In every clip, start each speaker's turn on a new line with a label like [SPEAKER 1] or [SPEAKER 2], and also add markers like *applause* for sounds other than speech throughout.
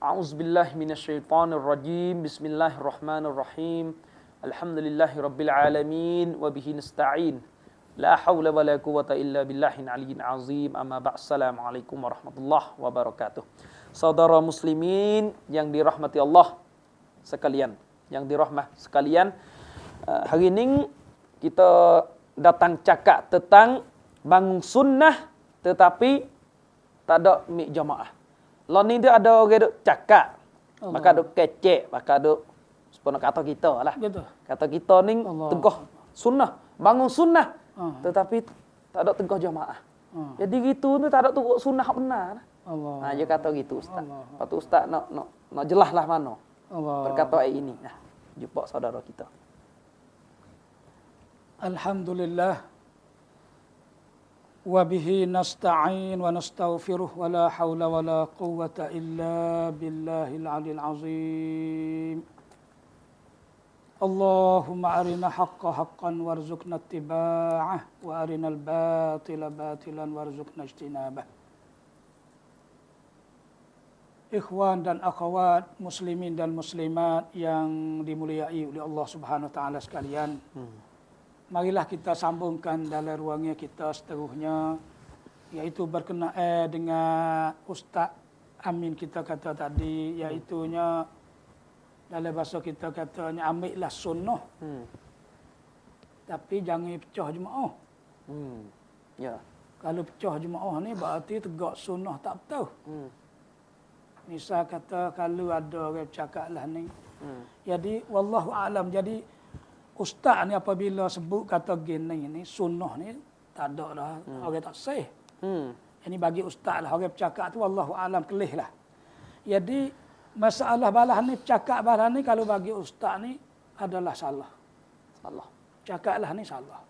[SPEAKER 1] أعوذ بالله من الشيطان الرجيم بسم الله الرحمن الرحيم الحمد لله رب العالمين وبه نستعين لا حول ولا قوة إلا بالله العلي العظيم أما بعد السلام عليكم ورحمة الله وبركاته Saudara muslimin yang dirahmati Allah sekalian, yang dirahmah sekalian. Hari ini kita datang cakap tentang bangun sunnah tetapi tak ada mik jamaah. Lalu ni dia ada orang duk cakap. Allah. Maka duk kecek, maka duk sepuluh kata kita lah.
[SPEAKER 2] Betul.
[SPEAKER 1] Kata kita ni teguh sunnah, bangun sunnah.
[SPEAKER 2] Ah.
[SPEAKER 1] Tetapi tak ada teguh jamaah.
[SPEAKER 2] Ah.
[SPEAKER 1] Jadi gitu tu tak ada tu sunnah benar.
[SPEAKER 2] Allah.
[SPEAKER 1] Ha, dia kata gitu ustaz.
[SPEAKER 2] Allah.
[SPEAKER 1] Lepas tu ustaz nak nak nak jelas lah mana
[SPEAKER 2] Allah.
[SPEAKER 1] perkataan ini. Nah, jumpa saudara kita.
[SPEAKER 2] Alhamdulillah. Wabihi nasta'in wa nastaghfiruh wa la hawla wa la quwwata illa billahil alil azim. Allahumma arina haqqa haqqan warzuqna ittiba'ah wa arina al-batila batilan warzuqna ijtinabah. Ikhwan dan akhwat muslimin dan muslimat yang dimuliai oleh Allah Subhanahu wa taala sekalian. Marilah kita sambungkan dalam ruangnya kita seterusnya iaitu berkenaan dengan Ustaz Amin kita kata tadi iaitunya dalam bahasa kita katanya ambillah sunnah
[SPEAKER 1] Hmm.
[SPEAKER 2] tapi jangan pecah jemaah.
[SPEAKER 1] Hmm. Ya.
[SPEAKER 2] Kalau pecah jemaah ni berarti tegak sunnah tak betul.
[SPEAKER 1] Hmm.
[SPEAKER 2] Misal kata kalau ada orang cakap lah ni.
[SPEAKER 1] Hmm.
[SPEAKER 2] Jadi wallahu alam jadi ustaz ni apabila sebut kata gini ni sunnah ni tak ada dah hmm. orang tak sah.
[SPEAKER 1] Hmm.
[SPEAKER 2] Ini bagi ustaz lah orang bercakap tu wallahu alam kelih lah. Jadi masalah balah ni cakap balah ni kalau bagi ustaz ni adalah salah.
[SPEAKER 1] Salah.
[SPEAKER 2] Cakaplah ni salah.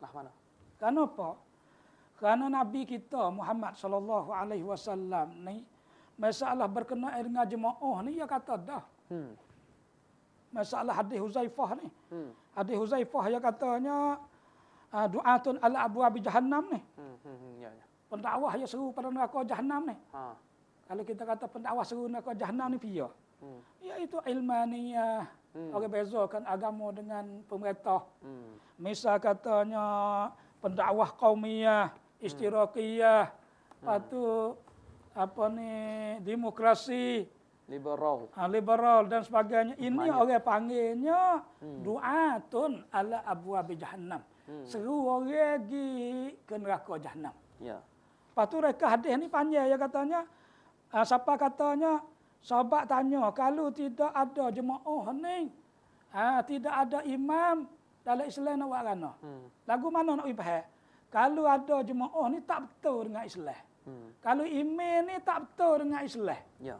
[SPEAKER 1] Lah mana?
[SPEAKER 2] Kenapa? Kerana Nabi kita Muhammad sallallahu alaihi wasallam ni masalah berkenaan dengan jemaah ni dia kata dah.
[SPEAKER 1] Hmm.
[SPEAKER 2] Masalah hadis Huzaifah ni.
[SPEAKER 1] Hmm.
[SPEAKER 2] Hadis Huzaifah yang katanya uh, du'atun ala abwabi jahannam ni.
[SPEAKER 1] Hmm. Hmm. hmm. Ya, ya.
[SPEAKER 2] Pendakwah yang seru pada neraka jahannam ni.
[SPEAKER 1] Ha.
[SPEAKER 2] Kalau kita kata pendakwah seru neraka jahannam ni pia.
[SPEAKER 1] Hmm.
[SPEAKER 2] Iaitu ilmaniyah.
[SPEAKER 1] Hmm.
[SPEAKER 2] Orang bezakan agama dengan pemerintah.
[SPEAKER 1] Hmm.
[SPEAKER 2] Misal katanya pendakwah qaumiyah, istirakiyah, lepas tu apa ni demokrasi,
[SPEAKER 1] Liberal.
[SPEAKER 2] ha, liberal dan sebagainya. Ini
[SPEAKER 1] Banyak.
[SPEAKER 2] orang panggilnya
[SPEAKER 1] Hmm.
[SPEAKER 2] du'atun ala abwabi jahannam.
[SPEAKER 1] Hmm.
[SPEAKER 2] Seru orang pergi ke neraka jahannam.
[SPEAKER 1] Ya.
[SPEAKER 2] Lepas tu mereka hadis ni panjang ya katanya. Uh, siapa katanya, sahabat tanya, kalau tidak ada jemaah ni, uh, tidak ada imam dalam Islam nak buat mana?
[SPEAKER 1] Hmm.
[SPEAKER 2] Lagu mana nak faham? Kalau ada jemaah ni tak betul dengan Islam.
[SPEAKER 1] Hmm.
[SPEAKER 2] Kalau imam ni tak betul dengan Islam.
[SPEAKER 1] Ya.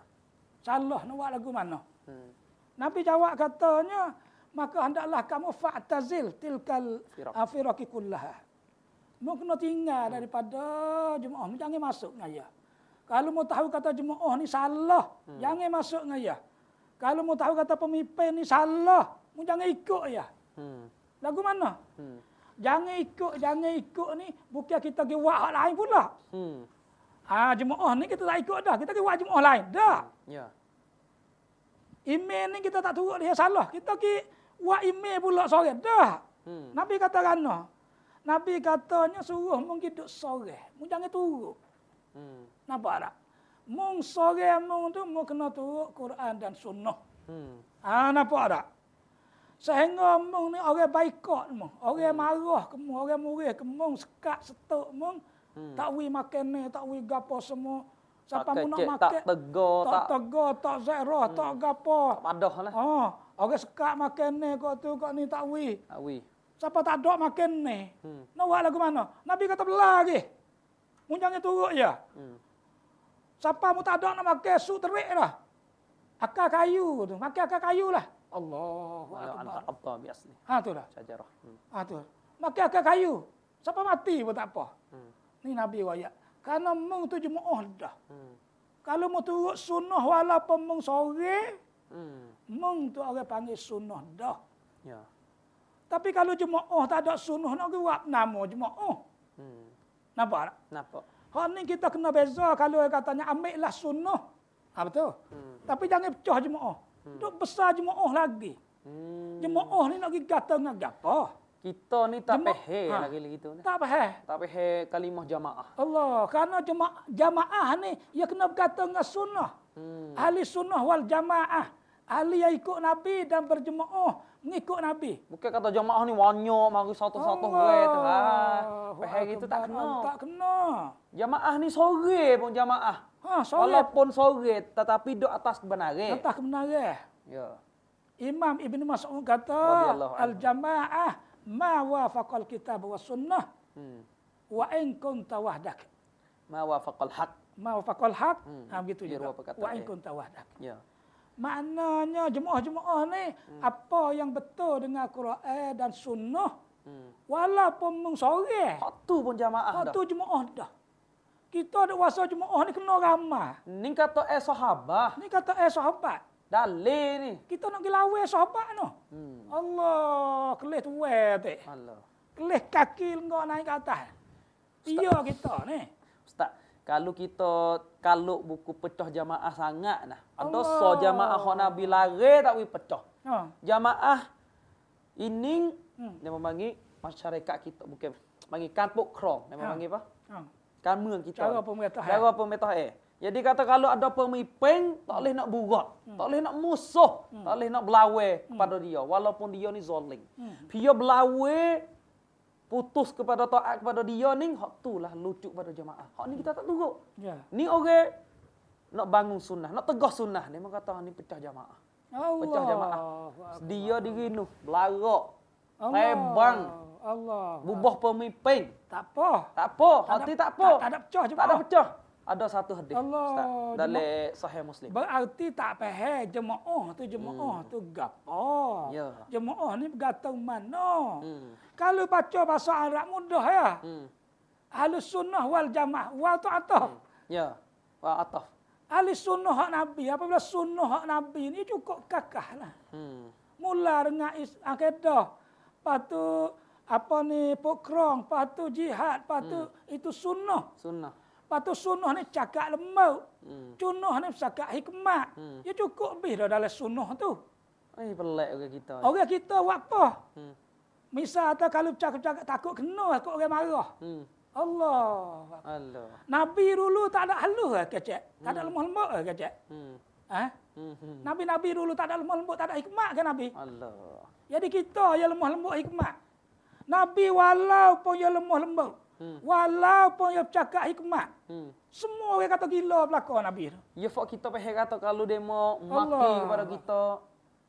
[SPEAKER 2] Salah nak buat lagu mana?
[SPEAKER 1] Hmm.
[SPEAKER 2] Nabi jawab katanya, maka hendaklah kamu fa'tazil tilkal afiraki kullaha. Mau kena tinggal daripada jemaah jangan masuk ngaya. Kalau mau tahu kata jemaah ni salah, jangan masuk ngaya. Kalau mau tahu kata pemimpin ni salah, mu jangan ikut ya.
[SPEAKER 1] Hmm.
[SPEAKER 2] Lagu mana?
[SPEAKER 1] Hmm.
[SPEAKER 2] Jangan ikut, jangan ikut ni bukan kita pergi buat hak lain pula.
[SPEAKER 1] Hmm.
[SPEAKER 2] Ah jemaah ni kita tak ikut dah, kita pergi buat jemaah lain. Dah.
[SPEAKER 1] Ya.
[SPEAKER 2] Email ni kita tak turut dia salah. Kita ki buat email pula sore. Dah.
[SPEAKER 1] Hmm.
[SPEAKER 2] Nabi kata kana. Nabi katanya suruh mung hidup sore. Mung jangan turut.
[SPEAKER 1] Hmm.
[SPEAKER 2] Nampak tak? Mung sore mung tu mung kena turut Quran dan sunnah.
[SPEAKER 1] Hmm.
[SPEAKER 2] Ha, nampak tak? Sehingga mung ni orang baikot mung. Orang marah ke mung. Orang murih ke mung. Sekat setuk mung.
[SPEAKER 1] Hmm.
[SPEAKER 2] Tak wi makan ni. Tak wi gapo semua. Siapa mu nak makan.
[SPEAKER 1] tak tegur,
[SPEAKER 2] tak
[SPEAKER 1] tak
[SPEAKER 2] tegar, tak zairah, tak gapo.
[SPEAKER 1] tak padah lah.
[SPEAKER 2] Oh, orang sekat makan ni kau tu kau ni tak wi.
[SPEAKER 1] Awi.
[SPEAKER 2] Siapa tak ada makan ni?
[SPEAKER 1] Hmm.
[SPEAKER 2] Nak buat lagu mana? Nabi kata belah lagi. Mu jangan turut ya.
[SPEAKER 1] Hmm.
[SPEAKER 2] Siapa mu tak ada nak makan su terik dah. Akar kayu tu, makan akar kayu lah. Allahu
[SPEAKER 1] Walau
[SPEAKER 2] akbar.
[SPEAKER 1] anta abda bi asli.
[SPEAKER 2] Ha tu dah.
[SPEAKER 1] Syajarah. Hmm.
[SPEAKER 2] Ha tu. Makan akar kayu. Siapa mati pun tak apa.
[SPEAKER 1] Hmm.
[SPEAKER 2] Ni Nabi wayak. Karena mung tu jemaah dah.
[SPEAKER 1] Hmm.
[SPEAKER 2] Kalau mu turut sunnah walaupun mung sore,
[SPEAKER 1] Hmm.
[SPEAKER 2] mung tu orang panggil sunnah dah.
[SPEAKER 1] Ya.
[SPEAKER 2] Tapi kalau jemaah tak ada sunnah nak buat nama jemaah.
[SPEAKER 1] Hmm.
[SPEAKER 2] Nampak tak?
[SPEAKER 1] Nampak?
[SPEAKER 2] Hak ni kita kena beza kalau orang katanya ambillah sunnah. Ha, betul.
[SPEAKER 1] Hmm.
[SPEAKER 2] Tapi jangan pecah jemaah. Duk besar jemaah lagi.
[SPEAKER 1] Hmm.
[SPEAKER 2] Jemaah ni nak pergi kata dengan gapo?
[SPEAKER 1] Kita ni tak
[SPEAKER 2] Jemaah-
[SPEAKER 1] pehe
[SPEAKER 2] ha.
[SPEAKER 1] lagi gitu ni.
[SPEAKER 2] Tak faham.
[SPEAKER 1] Tak pehe kalimah jamaah.
[SPEAKER 2] Allah, kerana jemaah jamaah ni ia kena berkata dengan sunnah.
[SPEAKER 1] Hmm.
[SPEAKER 2] Ahli sunnah wal jamaah. Ahli yang ikut Nabi dan berjemaah mengikut Nabi.
[SPEAKER 1] Bukan kata jamaah ni banyak mari satu-satu hore tu ha. Pehe gitu tak kena.
[SPEAKER 2] Tak kena.
[SPEAKER 1] Jamaah ni sore pun jamaah.
[SPEAKER 2] Ha, solat
[SPEAKER 1] Walaupun sore tetapi duduk atas kebenaran.
[SPEAKER 2] atas kebenaran.
[SPEAKER 1] Ya.
[SPEAKER 2] Imam Ibn Mas'ud kata al-jamaah ma wafaqal kitab wa sunnah
[SPEAKER 1] Hmm.
[SPEAKER 2] wa in kunta wahdak.
[SPEAKER 1] Ma wafaqal haq.
[SPEAKER 2] Ma wafaqal haq.
[SPEAKER 1] Hmm.
[SPEAKER 2] Ha begitu juga. Wa in
[SPEAKER 1] ya.
[SPEAKER 2] kunta wahdak.
[SPEAKER 1] Ya.
[SPEAKER 2] Maknanya jemaah-jemaah ni
[SPEAKER 1] Hmm.
[SPEAKER 2] apa yang betul dengan Quran dan sunnah
[SPEAKER 1] Hmm.
[SPEAKER 2] walaupun mung sore.
[SPEAKER 1] Hak tu pun jamaah
[SPEAKER 2] Hak
[SPEAKER 1] dah.
[SPEAKER 2] tu jemaah dah. Kita ada wasa jemaah ni kena ramah.
[SPEAKER 1] Ni kata eh sahabah.
[SPEAKER 2] Ni kata eh sahabat.
[SPEAKER 1] Dalil ni.
[SPEAKER 2] Kita nak pergi lawan sahabat no.
[SPEAKER 1] Hmm.
[SPEAKER 2] Allah, kelih tu.
[SPEAKER 1] Allah.
[SPEAKER 2] Kelih kaki lenggok naik ke atas. Iya kita ni.
[SPEAKER 1] Ustaz, kalau kita kalau buku pecah jamaah sangat nah. Ada so jamaah hak Nabi lare tak wi pecah.
[SPEAKER 2] Ha.
[SPEAKER 1] Jamaah ini
[SPEAKER 2] Hmm.
[SPEAKER 1] dia memanggil masyarakat kita bukan panggil kampung krong. Dia
[SPEAKER 2] Ha.
[SPEAKER 1] memanggil apa?
[SPEAKER 2] Ha.
[SPEAKER 1] Kampung kita.
[SPEAKER 2] Cara pemerintah,
[SPEAKER 1] Cara pemerintah eh. Jadi kata kalau ada pemimpin tak boleh nak burat,
[SPEAKER 2] Hmm.
[SPEAKER 1] tak boleh nak musuh, tak boleh nak belawai kepada dia walaupun dia ni zalim.
[SPEAKER 2] Hmm.
[SPEAKER 1] Dia belawai putus kepada taat kepada dia ni hak tu lah lucu pada jemaah. Hak ni kita tak turut.
[SPEAKER 2] Ya.
[SPEAKER 1] Ni orang nak bangun sunnah, nak tegah sunnah ni memang kata ni pecah jemaah.
[SPEAKER 2] Allah.
[SPEAKER 1] Pecah jamaah. Dia dirinuh, belarak,
[SPEAKER 2] Allah.
[SPEAKER 1] tebang,
[SPEAKER 2] Allah.
[SPEAKER 1] bubah pemimpin.
[SPEAKER 2] Tak apa.
[SPEAKER 1] Tak apa, hati tak apa.
[SPEAKER 2] tak- tak ada pecah
[SPEAKER 1] Tak ada
[SPEAKER 2] jemaah.
[SPEAKER 1] pecah. Ada satu hadis
[SPEAKER 2] Allah,
[SPEAKER 1] Ustaz, dalam sahih Muslim.
[SPEAKER 2] Berarti tak faham jemaah tu jemaah tu gapo.
[SPEAKER 1] Hmm. Ya.
[SPEAKER 2] Jemaah ni bergantung mana.
[SPEAKER 1] Hmm.
[SPEAKER 2] Kalau baca bahasa Arab mudah ya.
[SPEAKER 1] Hmm.
[SPEAKER 2] Ahli sunnah wal jamaah. Wal tu atah.
[SPEAKER 1] Ya. Wa ataf.
[SPEAKER 2] Ahli sunnah hak Nabi. Apabila sunnah hak Nabi ni cukup kakah lah.
[SPEAKER 1] Hmm.
[SPEAKER 2] Mula dengan is- akidah. Lepas tu apa ni pokrong. Lepas tu jihad. Lepas tu
[SPEAKER 1] Hmm.
[SPEAKER 2] itu sunnah.
[SPEAKER 1] Sunnah.
[SPEAKER 2] Lepas tu sunnah ni cakap lembut.
[SPEAKER 1] Hmm.
[SPEAKER 2] Sunnah ni cakap hikmat.
[SPEAKER 1] Hmm.
[SPEAKER 2] Ya cukup lebih dah dalam sunnah tu.
[SPEAKER 1] Eh pelik orang kita.
[SPEAKER 2] Orang kita buat apa?
[SPEAKER 1] Hmm.
[SPEAKER 2] Misal kata kalau cakap-cakap takut kena takut orang marah.
[SPEAKER 1] Hmm.
[SPEAKER 2] Allah.
[SPEAKER 1] Allah.
[SPEAKER 2] Nabi dulu tak ada halus ke kecek? Tak ada lemah lembut ke kecek?
[SPEAKER 1] Hmm.
[SPEAKER 2] Ha?
[SPEAKER 1] Hmm. hmm.
[SPEAKER 2] Nabi-nabi dulu tak ada lemah lembut, tak ada hikmat ke Nabi?
[SPEAKER 1] Allah.
[SPEAKER 2] Jadi kita yang lemah lembut hikmat. Nabi walaupun yang lemah lembut,
[SPEAKER 1] Hmm.
[SPEAKER 2] walaupun yang cakap hikmat,
[SPEAKER 1] Hmm.
[SPEAKER 2] semua orang kata gila belakang Nabi tu.
[SPEAKER 1] Ya fak kita pahal kata kalau dia mau maki
[SPEAKER 2] Allah.
[SPEAKER 1] kepada kita,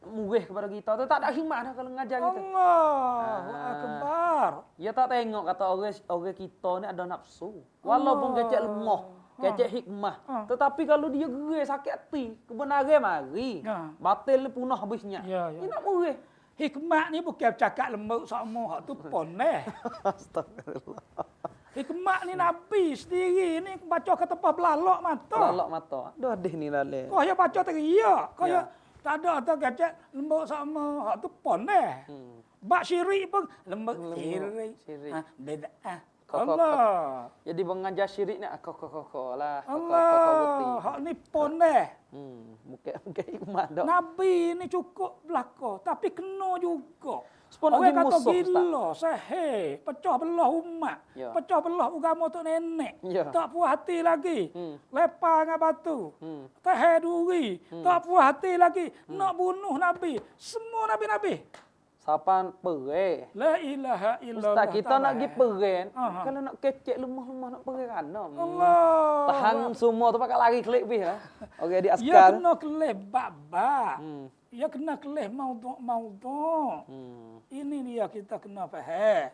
[SPEAKER 1] murih kepada kita tu tak ada hikmat dah kalau ngajar kita.
[SPEAKER 2] Allahu
[SPEAKER 1] Ah.
[SPEAKER 2] akbar.
[SPEAKER 1] Ya tak tengok kata orang orang kita ni ada nafsu. Walaupun
[SPEAKER 2] Allah.
[SPEAKER 1] kecek lemah, kecek hikmah.
[SPEAKER 2] Ha.
[SPEAKER 1] Tetapi kalau dia gerai sakit hati, kebenaran mari.
[SPEAKER 2] Ha.
[SPEAKER 1] Batil ni punah habisnya.
[SPEAKER 2] Ya, ya.
[SPEAKER 1] Dia nak murih.
[SPEAKER 2] Hikmat ni bukan cakap lembut sama hak tu *laughs* pon eh.
[SPEAKER 1] Astagfirullah.
[SPEAKER 2] Hikmat ni Nabi sendiri ni baca ke tempat belalak mata.
[SPEAKER 1] Lalak mata. Aduh adih ni lale.
[SPEAKER 2] Kau yang baca teriak. Kau
[SPEAKER 1] Ya.
[SPEAKER 2] yang tak ada tu kecek lembut sama hak tu pon eh.
[SPEAKER 1] Hmm.
[SPEAKER 2] Bak syirik pun lembut syirik.
[SPEAKER 1] syirik.
[SPEAKER 2] Ha, beda. Ah. Allah.
[SPEAKER 1] Jadi mengajar syirik ni kau kau kau kau lah.
[SPEAKER 2] Allah.
[SPEAKER 1] kau kau
[SPEAKER 2] Hak ni pon eh.
[SPEAKER 1] Hmm, bukan bukan *laughs* hikmah dak.
[SPEAKER 2] Nabi ni cukup belaka tapi kena juga.
[SPEAKER 1] Sepuluh
[SPEAKER 2] Orang kata gila, seheh, pecah belah umat,
[SPEAKER 1] Ya.
[SPEAKER 2] pecah belah agama tu nenek.
[SPEAKER 1] Ya.
[SPEAKER 2] Tak puas hati lagi.
[SPEAKER 1] Hmm.
[SPEAKER 2] Lepar dengan batu.
[SPEAKER 1] Hmm.
[SPEAKER 2] Teh duri. Tak puas hati lagi. Nak bunuh Nabi. Semua Nabi-Nabi.
[SPEAKER 1] Sapan pereh.
[SPEAKER 2] La ilaha illallah.
[SPEAKER 1] Ustaz kita nak pergi peren.
[SPEAKER 2] Aha.
[SPEAKER 1] Kalau nak kecek lemah-lemah nak pergi kana.
[SPEAKER 2] Allah.
[SPEAKER 1] Tahan semua tu pakai lari klik bih lah. Okey di
[SPEAKER 2] Ya
[SPEAKER 1] askar.
[SPEAKER 2] kena kelih bab-bab.
[SPEAKER 1] Hmm.
[SPEAKER 2] Ya kena kelih maudhu'-maudhu'.
[SPEAKER 1] Hmm.
[SPEAKER 2] Ini dia kita kena faham.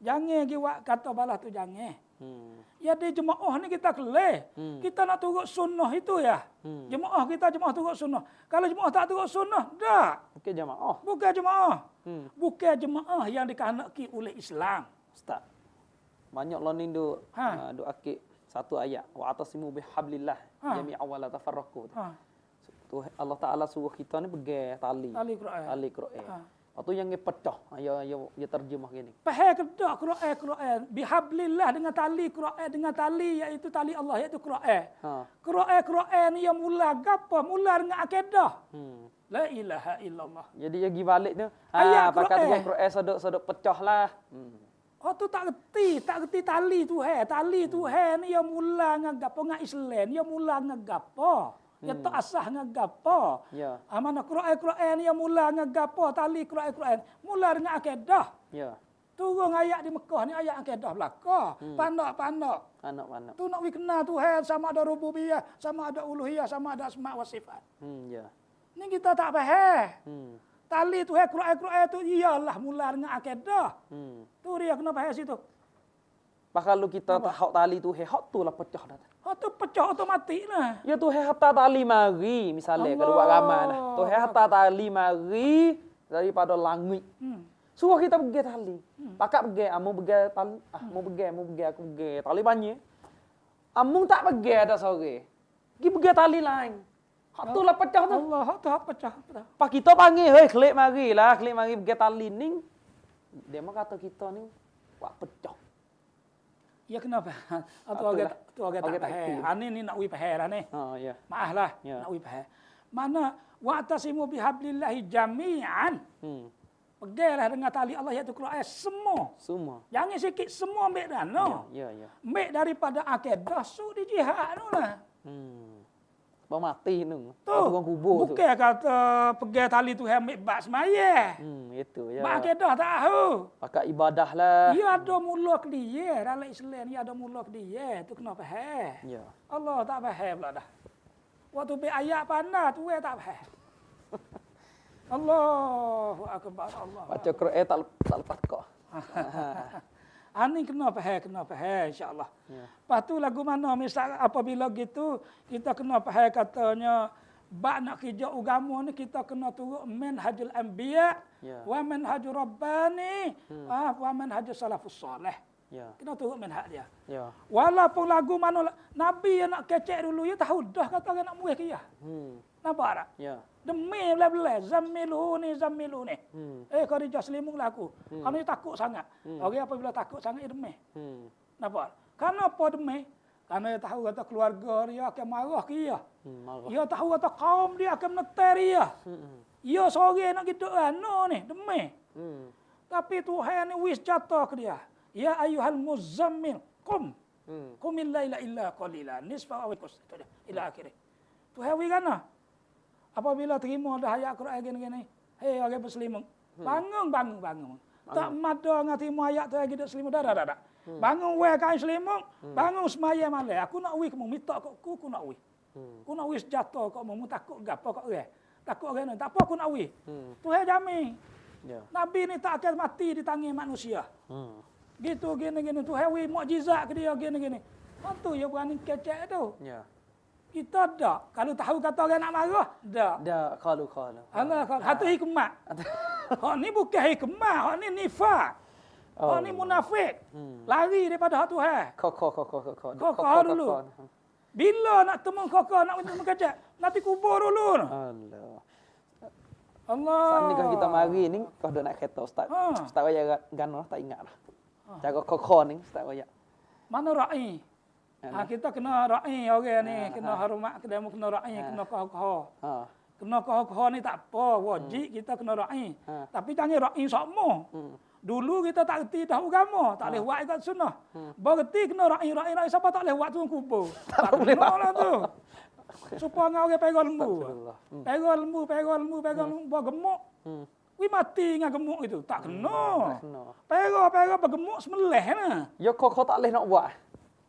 [SPEAKER 2] Jangan pergi buat kata balas tu jangan.
[SPEAKER 1] Hmm.
[SPEAKER 2] Ya di jemaah ni kita kelih.
[SPEAKER 1] Hmm.
[SPEAKER 2] Kita nak turut sunnah itu ya.
[SPEAKER 1] Hmm.
[SPEAKER 2] Jemaah kita jemaah turut sunnah. Kalau jemaah tak turut sunnah, dah.
[SPEAKER 1] Okey jamaah.
[SPEAKER 2] Bukan jemaah.
[SPEAKER 1] Hmm.
[SPEAKER 2] Bukan jemaah yang dikehendaki oleh Islam.
[SPEAKER 1] Ustaz. Banyak lo ni duk
[SPEAKER 2] Ha.
[SPEAKER 1] ha. duk akik satu ayat wa atasimu bihablillah
[SPEAKER 2] Ha.
[SPEAKER 1] jami'a wa la tafarraqu.
[SPEAKER 2] Ha.
[SPEAKER 1] Tu Allah Taala suruh kita ni pegang tali.
[SPEAKER 2] Tali Quran.
[SPEAKER 1] Tali Quran.
[SPEAKER 2] Ha.
[SPEAKER 1] Atau yang dia pecah. Ya ya ya terjemah gini.
[SPEAKER 2] Faham ke tak Quran Quran bihablillah dengan tali Quran dengan tali iaitu tali Allah iaitu Quran.
[SPEAKER 1] Ha.
[SPEAKER 2] Quran Quran ni yang mula gapo? Mula dengan akidah.
[SPEAKER 1] Hmm.
[SPEAKER 2] La ilaha illallah.
[SPEAKER 1] Jadi dia pergi balik tu.
[SPEAKER 2] Ayat
[SPEAKER 1] Ha, pakai tu
[SPEAKER 2] Quran.
[SPEAKER 1] Quran sodok-sodok pecah lah. Hmm.
[SPEAKER 2] Oh tu tak reti, tak reti tali tu hai. Tali tu hai ni yang mula dengan gapo dengan Islam, yang mula dengan gapo. Yang tak asah dengan gapo.
[SPEAKER 1] Ya.
[SPEAKER 2] Ah, mana Quran Quran yang mula dengan gapo, tali Quran Quran. Mula dengan akidah.
[SPEAKER 1] Ya.
[SPEAKER 2] Turun ayat di Mekah ni ayat akidah belaka.
[SPEAKER 1] Hmm.
[SPEAKER 2] Pandak-pandak.
[SPEAKER 1] Anak-anak.
[SPEAKER 2] Tu nak we kenal Tuhan sama ada rububiyah, sama ada uluhiyah, sama ada asma wa sifat.
[SPEAKER 1] Hmm, ya.
[SPEAKER 2] Ni kita tak faham.
[SPEAKER 1] Hmm.
[SPEAKER 2] Tali tu hai Quran Quran tu iyalah mula dengan akidah.
[SPEAKER 1] Hmm.
[SPEAKER 2] Tu dia kena faham situ.
[SPEAKER 1] Pak kalau kita tak hak tali tu he hak tu lah pecah dah.
[SPEAKER 2] Oh tu pecah otomatik lah.
[SPEAKER 1] Ya tu he hatta tali mari misalnya kalau buat ramai nah. Tu he hatta tali mari daripada langit.
[SPEAKER 2] Hmm.
[SPEAKER 1] Suruh kita pergi tali. Pakak pergi, amu pergi tali, ah mau pergi, mau pergi aku pergi. Tali banyak. Amu tak pergi ada sore. Pergi pergi tali lain. Hak tu lah pecah tu.
[SPEAKER 2] Allah tu hak pecah. pecah.
[SPEAKER 1] Pak kita panggil, hei klik mari lah, klik mari pergi tali ning. Dia mah kata kita ni wak pecah.
[SPEAKER 2] Ya kenapa? *laughs* Tu
[SPEAKER 1] Itulah.
[SPEAKER 2] orang tu Orang tak faham. Ha ni nak faham lah ni.
[SPEAKER 1] Ha ya.
[SPEAKER 2] Maaf lah
[SPEAKER 1] Ya.
[SPEAKER 2] nak faham. Mana wa'tasimu bihablillahi jami'an.
[SPEAKER 1] Hmm.
[SPEAKER 2] Dengan tali Allah iaitu Quran semua.
[SPEAKER 1] Semua.
[SPEAKER 2] Jangan sikit semua ambil dah no.
[SPEAKER 1] Ya ya.
[SPEAKER 2] Ambil daripada akidah su di jihad tu lah.
[SPEAKER 1] Hmm. Bang mati nu.
[SPEAKER 2] Tu.
[SPEAKER 1] Tukang kubur tu.
[SPEAKER 2] Bukan kata pegai tali tu ambil bak semaya.
[SPEAKER 1] Hmm, itu ya.
[SPEAKER 2] Bak akidah tahu.
[SPEAKER 1] Pakai ibadah lah.
[SPEAKER 2] Ia ada mula ke dia. Dalam Islam ni ada mula ke dia. Tu kena faham.
[SPEAKER 1] Ya.
[SPEAKER 2] Allah tak faham pula dah. Waktu be ayat pandai tu eh tak faham. *laughs* Allahu akbar Allah.
[SPEAKER 1] Baca Quran tak tak lepas kau. *laughs*
[SPEAKER 2] Ha ni kena faham, kena faham insya-Allah.
[SPEAKER 1] Ya.
[SPEAKER 2] Lepas tu lagu mana misal apabila gitu kita kena faham katanya bak nak kerja agama ni kita kena turut manhajul anbiya
[SPEAKER 1] Ya.
[SPEAKER 2] wa manhajur rabbani ah, wa manhajus salafus soleh.
[SPEAKER 1] Ya.
[SPEAKER 2] Kena turut manhaj dia.
[SPEAKER 1] Ya.
[SPEAKER 2] Walaupun lagu mana Nabi yang nak kecek dulu ya tahu dah kata orang nak muih kia.
[SPEAKER 1] Hmm.
[SPEAKER 2] Nampak tak?
[SPEAKER 1] Ya.
[SPEAKER 2] Demi belah-belah zammilu ni zammilu ni.
[SPEAKER 1] Hmm.
[SPEAKER 2] Eh kau dijah selimung lah aku. Hmm. Ni takut sangat.
[SPEAKER 1] Hmm.
[SPEAKER 2] Orang apabila takut sangat dia demi.
[SPEAKER 1] Hmm.
[SPEAKER 2] Nampak? Kenapa demi? Karena dia tahu kata keluarga dia akan marah ke dia.
[SPEAKER 1] Hmm. Marah.
[SPEAKER 2] Dia tahu kata kaum dia akan meneter dia.
[SPEAKER 1] Hmm.
[SPEAKER 2] Dia seorang nak gitu kan. No ni, demi.
[SPEAKER 1] Hmm.
[SPEAKER 2] Tapi Tuhan ni wis jatuh ke dia. Ya ayuhal muzammil, kum.
[SPEAKER 1] Hmm.
[SPEAKER 2] Qumil laila illa qalila nisfa aw qus itu dia ila akhirih. Tu hawi kana. Apabila terima dah ayat Quran gini-gini, hei orang berselimut, bangun bangun bangun. Tak mada dengan terima ayat tu lagi dak selimut dah dah dah. dah. Bangun we kain selimut, bangun semaya malam. Aku nak wi kamu minta kok aku, aku nak wi.
[SPEAKER 1] Hmm.
[SPEAKER 2] Aku nak wi sejata kok mu takut gapo kok orang. Takut orang ni. Tak apa aku nak wi.
[SPEAKER 1] Hmm.
[SPEAKER 2] Tu hai jamin.
[SPEAKER 1] Ya.
[SPEAKER 2] Nabi ni tak akan mati di tangan manusia.
[SPEAKER 1] Hmm.
[SPEAKER 2] Gitu gini-gini tu hewi mukjizat ke dia gini-gini. Ha tu ya berani kecek tu.
[SPEAKER 1] Ya.
[SPEAKER 2] Kita tak. Kalau tahu kata orang nak marah, tak.
[SPEAKER 1] Dah kalau kalau.
[SPEAKER 2] Allah kalau hatu hikmat. *laughs* Hak ni bukan hikmat, hak ni nifak. Hak ni munafik.
[SPEAKER 1] Hmm.
[SPEAKER 2] Lari daripada hak Tuhan.
[SPEAKER 1] Kau kau. Kau kau
[SPEAKER 2] dulu. Bila nak temu kakak nak temu kecek? Nanti kubur dulu.
[SPEAKER 1] Allah.
[SPEAKER 2] Allah.
[SPEAKER 1] Saat ni kalau kita mari ni kau dah nak kereta ustaz.
[SPEAKER 2] Ha.
[SPEAKER 1] Ustaz raya gano tak ingat lah. Jaga kau kau ni ustaz raya.
[SPEAKER 2] Mana ra'i? Ha, kita kena ra'i orang ni,
[SPEAKER 1] Ha,
[SPEAKER 2] kena hormat kedai kena ra'i, kena kau-kau.
[SPEAKER 1] Ha.
[SPEAKER 2] Kena kau-kau ni tak apa, wajib kita kena ra'i.
[SPEAKER 1] Ha.
[SPEAKER 2] Tapi jangan ra'i sama.
[SPEAKER 1] Hmm.
[SPEAKER 2] Dulu kita tak reti dah agama, tak boleh buat ikut sunnah. Baru reti kena ra'i, ra'i, ra'i. Siapa tak boleh buat tu kubur. *laughs* Tak
[SPEAKER 1] boleh
[SPEAKER 2] boleh lah tu. Supaya orang pegang lembu.
[SPEAKER 1] Hmm.
[SPEAKER 2] Pegang lembu, pegang lembu, pegang lembu, buat gemuk.
[SPEAKER 1] Hmm.
[SPEAKER 2] Wi mati dengan gemuk itu. Tak kena.
[SPEAKER 1] Tak kena.
[SPEAKER 2] Pegang, pegang bergemuk semelih nah.
[SPEAKER 1] Ya kau kau tak boleh nak buat.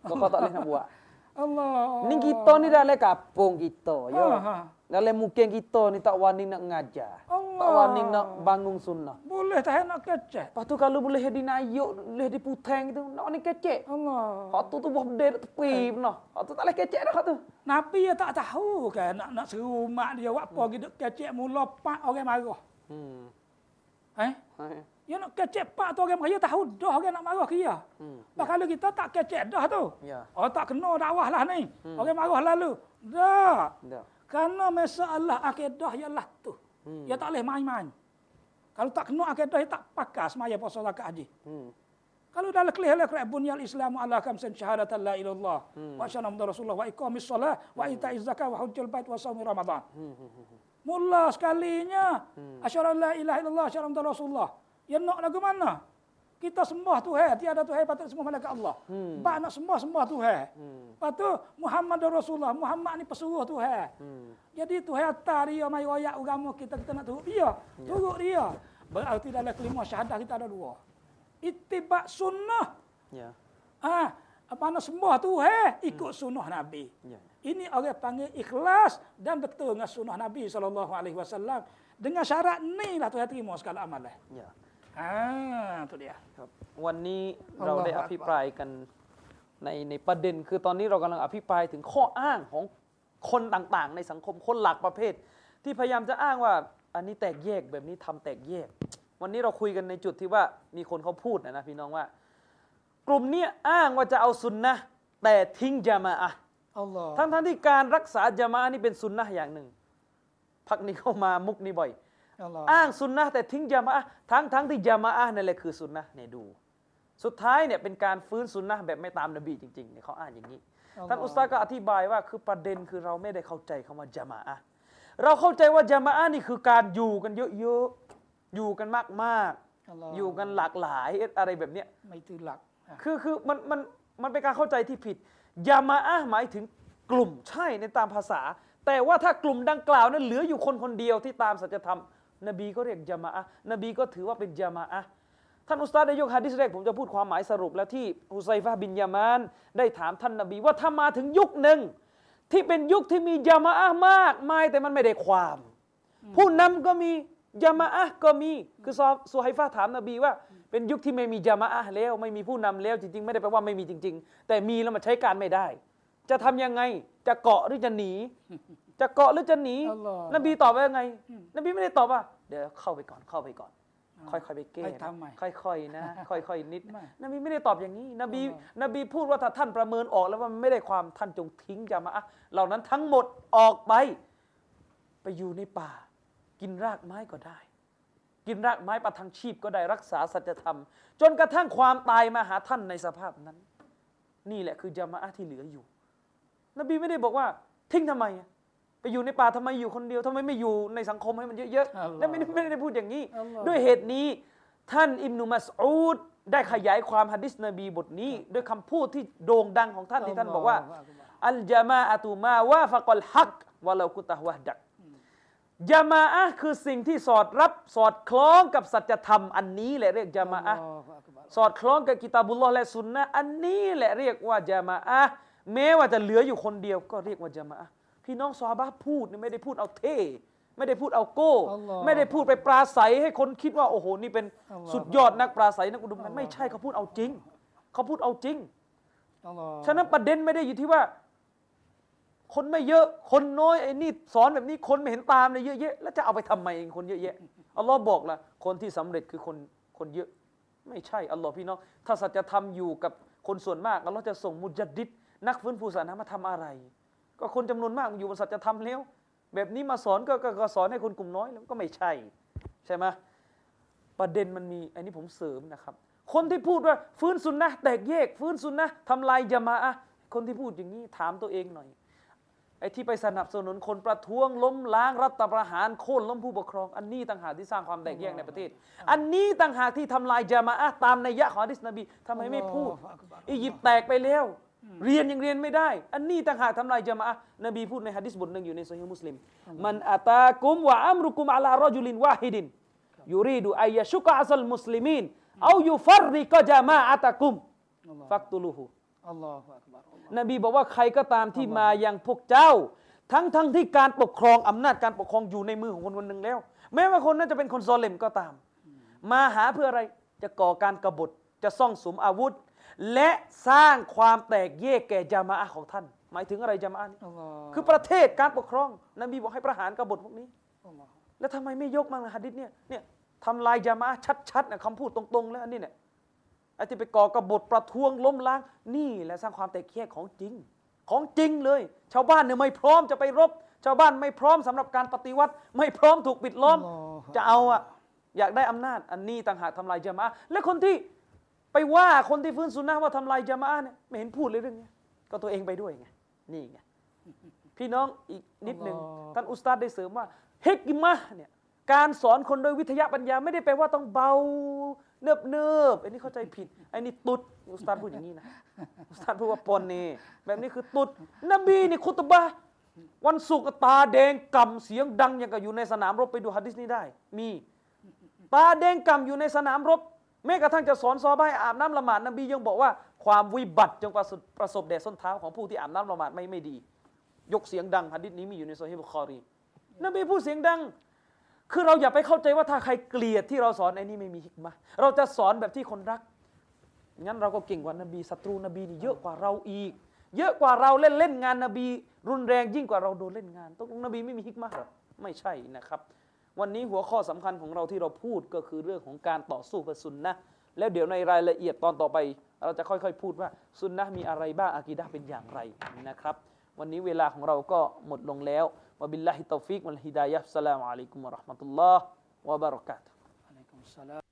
[SPEAKER 1] Kau tak boleh nak buat. *laughs*
[SPEAKER 2] Allah.
[SPEAKER 1] Ni kita ni dalam kampung kita, ya.
[SPEAKER 2] Ha.
[SPEAKER 1] Dalam mungkin kita ni tak wani nak ngajar.
[SPEAKER 2] Allah.
[SPEAKER 1] Tak wani nak bangun sunnah.
[SPEAKER 2] Boleh tak nak kecek.
[SPEAKER 1] Lepas tu kalau boleh dinayuk, boleh diputang gitu, nak wani kecek.
[SPEAKER 2] Allah.
[SPEAKER 1] Hak tu tu buah berdek tepi benar. Hak tu tak boleh kecek dah hak tu.
[SPEAKER 2] Nabi ya tak tahu kan nak nak seru mak dia buat apa gitu kecek mula pak orang marah.
[SPEAKER 1] Hmm.
[SPEAKER 2] Eh?
[SPEAKER 1] Hai.
[SPEAKER 2] Ya nak kecek pak tu orang ya tahu dah orang nak marah dia.
[SPEAKER 1] Hmm.
[SPEAKER 2] Bah, kalau kita tak kecek dah tu.
[SPEAKER 1] Ya.
[SPEAKER 2] Oh tak kena dakwah lah ni. Orang marah lalu. Dah.
[SPEAKER 1] Dah.
[SPEAKER 2] Karena masalah akidah ialah tu.
[SPEAKER 1] Hmm.
[SPEAKER 2] Ya tak boleh main-main. Kalau tak kena akidah tak pakai semaya puasa zakat haji.
[SPEAKER 1] Hmm.
[SPEAKER 2] Kalau dalam kelih lah bunyal Islam ala khamsin syahadatan la ilallah wa syahadatan Muhammad Rasulullah wa iqamis salah wa ita'iz zakat wa hujjal bait wa shaumi Ramadan. Mula sekalinya asyhadu an la ilaha illallah asyhadu anna Rasulullah. Ya nak lagu mana? Kita sembah Tuhan, tiada Tuhan patut sembah malaikat Allah. Hmm. Bak nak sembah sembah Tuhan. Hmm. Lepas tu Muhammad Rasulullah, Muhammad ni pesuruh Tuhan. Hmm. Jadi Tuhan atar dia mai royak agama kita kita nak turut dia. Turut dia. Berarti dalam kelima syahadah kita ada dua. Itibak sunnah.
[SPEAKER 1] Ya.
[SPEAKER 2] Ah, apa nak sembah Tuhan, ikut sunnah Nabi.
[SPEAKER 1] Ya.
[SPEAKER 2] Ini orang panggil ikhlas dan betul dengan sunnah Nabi sallallahu alaihi wasallam. Dengan syarat ni lah Tuhan terima segala amalan.
[SPEAKER 1] อ่า
[SPEAKER 2] Ah, tu dia.
[SPEAKER 1] ครับวันนี้เราได้
[SPEAKER 2] อ
[SPEAKER 1] ภิปรายกันในในประเด็น คือตอนนี้เรากำลังอภิปรายถึงข้ออ้างของคนต่างๆ ในสังคมคนหลักประเภท ที่พยายามจะอ้างว่า อันนี้แตกแยกแบบนี้ทำแตกแยก วันนี้เราคุยกันในจุดที่ว่ามีคนเขาพูดนะนะพี่น้องว่า กลุ่มเนี้ยอ้างว่าจะเอาซุนนะห์แต่ทิ้งจามะอะห์
[SPEAKER 2] Allah.
[SPEAKER 1] ทั้งทั้งๆที่การรักษาจามะอะห์นี่เป็นซุนนะห์อย่างหนึ่ง พักนี้เข้ามามุกนี้บ่อย อ้างซุนนะห์แต่ทิ้งจามะอะห์ทั้งทั้งที่จามะอะห์นั่นแหละคือซุนนะห์เนี่ยดู สุดท้ายเนี่ยเป็นการฟื้นซุนนะห์แบบไม่ตามนบีจริงๆเนี่ยเขาอ้างอย่างนี้
[SPEAKER 2] อัลลอฮ์
[SPEAKER 1] ท่านอุสตาดก็อธิบายว่าคือประเด็นคือเราไม่ได้เข้าใจคำว่าจามะอะห์เราเข้าใจว่าจามะอะห์นี่คือการอยู่กันเยอะๆอยู่กันมาก
[SPEAKER 2] อัลลอฮ์
[SPEAKER 1] ๆอยู่กันหลากหลายอะไรแบบเนี้ย
[SPEAKER 2] ไม่ถือหลักอะ
[SPEAKER 1] คือคือมันมันมันเป็นการเข้าใจที่ผิดยามาอะห์หมายถึงกลุ่มใช่ในตามภาษา แต่ว่าถ้ากลุ่มดังกล่าวนั้นเหลืออยู่คนคนเดียวที่ตามสัจธรรม นบีก็เรียกยามาอะห์นบีก็ถือว่าเป็นยามาอะห์ท่านอุสตาดได้ยกฮะดิษแรกผมจะพูดความหมายสรุปแล้วที่ฮุไซฟะห์บินยามาน ได้ถามท่านนบีว่าถ้ามาถึงยุคหนึ่งที่เป็นยุคที่มียามาอะห์มากมายแต่มันไม่ได้ความ ผู้นำก็มียามาอะห์ก็มีคือซอซูไฮฟะห์ถามนบีว่า เป็นยุคที่ไม่มียามาอะห์แล้วไม่มีผู้นำแล้วจริงๆ ไม่ได้แปลว่าไม่มีจริง ๆ แต่มีแล้วมันใช้การไม่ได้ จะทำยังไงจะเกาะหรือจะหนี จะเกาะหรือจะหนี
[SPEAKER 2] อัลลอฮ์
[SPEAKER 1] นบีตอบว่ายังไง นบีไม่ได้ตอบว่า เดี๋ยวเข้าไปก่อนเข้าไปก่อน ค่อยๆไปแก้
[SPEAKER 2] ไป
[SPEAKER 1] นะ
[SPEAKER 2] ทำใหม่
[SPEAKER 1] ค่อยๆนะค่อยๆนิด
[SPEAKER 2] ไม่
[SPEAKER 1] นบีไม่ได้ตอบอย่างนี้ นบี
[SPEAKER 2] อัลลอฮ์
[SPEAKER 1] นบีพูดว่าถ้าท่านประเมินออกแล้วว่ามันไม่ได้ความท่านจงทิ้งยามาอะห์เหล่านั้นทั้งหมดออกไป ไปอยู่ในป่า กินรากไม้ก็ได้ กินรากไม้ประทังชีพก็ได้รักษาสัจธรรม จนกระทั่งความตายมาหาท่านในสภาพนั้น นี่แหละคือจามาอะห์ที่เหลืออยู่ นบีไม่ได้บอกว่า ทิ้งทำไมอะ ไปอยู่ในป่าทำไมอยู่คนเดียวทำไมไม่อยู่ในสังคมให้มันเยอะ
[SPEAKER 2] อัลลอฮ์
[SPEAKER 1] ๆและไม่ได้ไม่ได้พูดอย่างนี้
[SPEAKER 2] อัลลอฮ์
[SPEAKER 1] ด้วยเหตุนี้ ท่านอิบนุมัสอูดได้ขยายความฮะดิษนบีบทนี้ ด้วยคำพูดที่โด่งดังของท่านที่ท่านบอกว่าอัลจามาอะตุมาวาฟะกลฮักวะลากุตะฮ์วะดักจามาอะห์คือสิ่งที่สอดรับสอดคล้องกับสัจธรรมอันนี้แหละเรียกจามาอะห์
[SPEAKER 2] Allahu akbar.
[SPEAKER 1] สอดคล้องกับกิตาบุลลอฮ์และสุนนะห์อันนี้แหละเรียกว่าจามาอะห์แม้ว่าจะเหลืออยู่คนเดียวก็เรียกว่าจามาอะห์ พี่น้องซอฮาบะห์พูดนี่ไม่ได้พูดเอาเท่ ไม่ได้พูดเอาโก้
[SPEAKER 2] อัลลอฮ์
[SPEAKER 1] ไม่ได้พูดไปปราศัยให้คนคิดว่าโอ้โหนี่เป็น
[SPEAKER 2] อัลลอฮ์
[SPEAKER 1] สุดยอดนักปราศัยนักอุดมการณ์ไม่ใช่เขาพูดเอาจริงเขาพูดเอาจริง
[SPEAKER 2] Allah.
[SPEAKER 1] ฉะนั้นประเด็นไม่ได้อยู่ที่ว่า คนไม่เยอะคนน้อยไอ้นี่สอนแบบนี้คนไม่เห็นตามเลยเยอะแยะแล้วจะเอาไปทำไมเองคนเยอะแยะอัลลอฮ์บอกละคนที่สำเร็จคือคนคนเยอะ ไม่ใช่อัลลอฮ์พี่น้องถ้าสัจธรรมอยู่กับคนส่วนมากอัลลอฮ์จะส่งมุจัดดิดนักฟื้นฟูศาสนามาทำอะไร ก็คนจำนวนมากอยู่บนสัจธรรมแล้ว แบบนี้มาสอนก็ก็ก็สอนให้คนกลุ่มน้อยแล้วก็ไม่ใช่ ใช่ไหมประเด็นมันมีอันนี้ผมเสริมนะครับ คนที่พูดว่าฟื้นสุนนะห์แตกแยก ฟื้นสุนนะห์ทำลายยามาอะห์คนที่พูดอย่างนี้ถามตัวเองหน่อยไอ้ที่ไปสนับสนุนคนประท้วงล้มล้างรัฐประหารโค่นล้มผู้ปกครอง อันนี้ต่างหากที่สร้างความแตกแยกในประเทศ อันนี้ต่างหากที่ทำลายยามาอะห์ตามนัยยะของฮะดิษนบีทำไมไม่พูด
[SPEAKER 2] อัลลอฮฺอักบัร
[SPEAKER 1] อียิปต์แตกไปแล้ว เรียนยังเรียนไม่ได้ อันนี้ต่างหากทำลายจามะอะห์นบีพูดในฮะดิษบทหนึ่งอยู่ในซอฮีฮ์มุสลิม มันอาตากุมวะอัมรุกุมอะลารอจุลินวาฮิดินยูรีดูอัยยะชุกะอัสลมุสลิมีนเอายูฟัรริกะจามาอะตะกุม
[SPEAKER 2] Allah.
[SPEAKER 1] ฟักตุลูฮู
[SPEAKER 2] Allahu akbar. Allah.
[SPEAKER 1] นบีบอกว่าใครก็ตามที่มายังพวกเจ้า ทั้งทั้งที่การปกครองอำนาจการปกครองอยู่ในมือของคนคนหนึ่งแล้ว แม้ว่าคนนั้นจะเป็นคนซอเลมก็ตาม มาหาเพื่ออะไรจะก่อการกบฏจะซ่องสุมอาวุธ และสร้างความแตกแยกแก่จามาอะห์ของท่าน หมายถึงอะไรจามาอะห์นี่
[SPEAKER 2] Allah.
[SPEAKER 1] คือประเทศการปกครอง นบีบอกให้ประหารกบฏพวกนี้
[SPEAKER 2] Allah.
[SPEAKER 1] แล้วทำไมไม่ยกมาล่ะฮะดิษเนี่ยเนี่ยทำลายยามาอะห์ชัดๆนะคำพูดตรงๆ แล้วอันนี้เนี่ยไอ้ที่ไปก่อกบฏประท้วงล้มล้าง นี่แหละสร้างความแตกแยกของจริง ของจริงเลย ชาวบ้านเนี่ยไม่พร้อมจะไปรบ ชาวบ้านไม่พร้อมสำหรับการปฏิวัติ ไม่พร้อมถูกปิดล้อม
[SPEAKER 2] Allah.
[SPEAKER 1] จะเอาอะอยากได้อำนาจ อันนี้ต่างหากทำลายจามะห์และคนที่ ไปว่าคนที่ฟื้นสุนนะห์ว่าทำลายจามะห์เนี่ยไม่เห็นพูดเลยเรื่องเนี้ยก็ตัวเองไปด้วยไงนี่ไงพี่น้องอีกนิดหนึ่ง
[SPEAKER 2] อัลลอฮ์
[SPEAKER 1] ท่านอุสตาดได้เสริมว่าฮิกมะห์เนี่ยการสอนคนโดยวิทยาปัญญาไม่ได้แปลว่าต้องเบาเนิบเนิบๆอันนี้เข้าใจผิดอันนี้ตุดอุสตาดพูดอย่างนี้นะอุสตาดพูดว่าปนนี่แบบนี้คือตุดนบีนี่คุตบะห์วันศุกร์ตาแดงกำเสียงดังอย่างกับอยู่ในสนามรบไปดูฮัดดิสนี้ได้ มี ตาแดงกำอยู่ในสนามรบ แม้กระทั่งจะสอนซอฮาบะให้อาบน้ำละหมาดนบียังบอกว่าความวิบัติจงประสบประสบแด่ส้นเท้าของผู้ที่อาบน้ำละหมาดไม่ไม่ดี ยกเสียงดังฮัดดิษนี้มีอยู่ในโซฮีบุคอรี นบีพูดเสียงดัง คือเราอย่าไปเข้าใจว่าถ้าใครเกลียดที่เราสอนไอ้นี่ไม่มีฮิกมะห์เราจะสอนแบบที่คนรัก งั้นเราก็เก่งกว่านบีศัตรูนบีนี่เยอะกว่าเราอีก เยอะกว่าเราเล่นเล่นงานนบี รุนแรงยิ่งกว่าเราโดนเล่นงานตกลงนบีไม่มีฮิกมะห์หรอไม่ใช่นะครับ วันนี้หัวข้อสำคัญของเราที่เราพูดก็คือเรื่องของการต่อสู้เพื่อสุนนะแล้วเดี๋ยวในรายละเอียดตอนต่อไป เราจะค่อยๆ พูดว่าสุนนะมีอะไรบ้างอากีดะเป็นอย่างไรนะครับ วันนี้เวลาของเราก็หมดลงแล้ววะบิลลาฮิตอฟิกมัลฮิดายะฮ์สลามอะลัยกุมวะราะห์มะตุลลอฮ์วะบะเราะกาตุฮ์